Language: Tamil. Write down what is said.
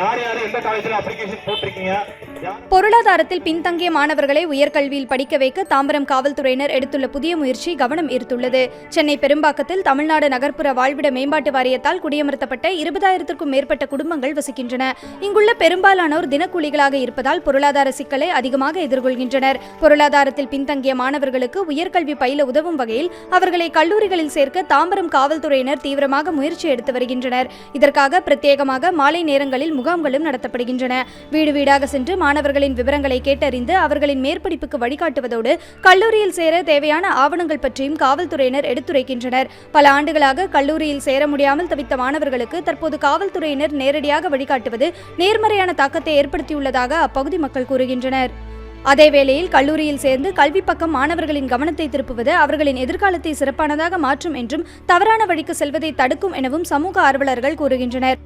யார் யார் எந்த காலேஜ்ல அப்ளிகேஷன் போட்டிருக்கீங்க? பொருளாதாரத்தில் பின்தங்கிய மாணவர்களை உயர்கல்வியில் படிக்க வைக்க தாம்பரம் காவல்துறையினர் எடுத்துள்ள புதிய முயற்சி கவனம் ஈர்த்துள்ளது. சென்னை பெரும்பாக்கத்தில் தமிழ்நாடு நகர்ப்புற வாழ்விட மேம்பாட்டு வாரியத்தால் குடியமர்த்தப்பட்ட இருபதாயிரத்திற்கும் மேற்பட்ட குடும்பங்கள் வசிக்கின்றன. இங்குள்ள பெரும்பாலானோர் தினக்கூலிகளாக இருப்பதால் பொருளாதார சிக்கலை அதிகமாக எதிர்கொள்கின்றனர். பொருளாதாரத்தில் பின்தங்கிய மாணவர்களுக்கு உயர்கல்வி பயில உதவும் வகையில் அவர்களை கல்லூரிகளில் சேர்க்க தாம்பரம் காவல்துறையினர் தீவிரமாக முயற்சி எடுத்து வருகின்றனர். இதற்காக பிரத்யேகமாக மாலை நேரங்களில் முகாம்களும் நடத்தப்படுகின்றன. வீடு வீடாக சென்று மாணவர்களின் விவரங்களை கேட்டறிந்து அவர்களின் மேற்படிப்புக்கு வழிகாட்டுவதோடு கல்லூரியில் சேர தேவையான ஆவணங்கள் பற்றியும் காவல்துறையினர் எடுத்துரைக்கின்றனர். பல ஆண்டுகளாக கல்லூரியில் சேர முடியாமல் தவித்த மாணவர்களுக்கு தற்போது காவல்துறையினர் நேரடியாக வழிகாட்டுவது நேர்மறையான தாக்கத்தை ஏற்படுத்தியுள்ளதாக அப்பகுதி மக்கள் கூறுகின்றனர். அதேவேளையில் கல்லூரியில் சேர்ந்து கல்வி பக்கம் மாணவர்களின் கவனத்தை திருப்புவது அவர்களின் எதிர்காலத்தை சிறப்பானதாக மாற்றும் என்றும் தவறான வழிக்கு செல்வதை தடுக்கும் எனவும் சமூக ஆர்வலர்கள் கூறுகின்றனர்.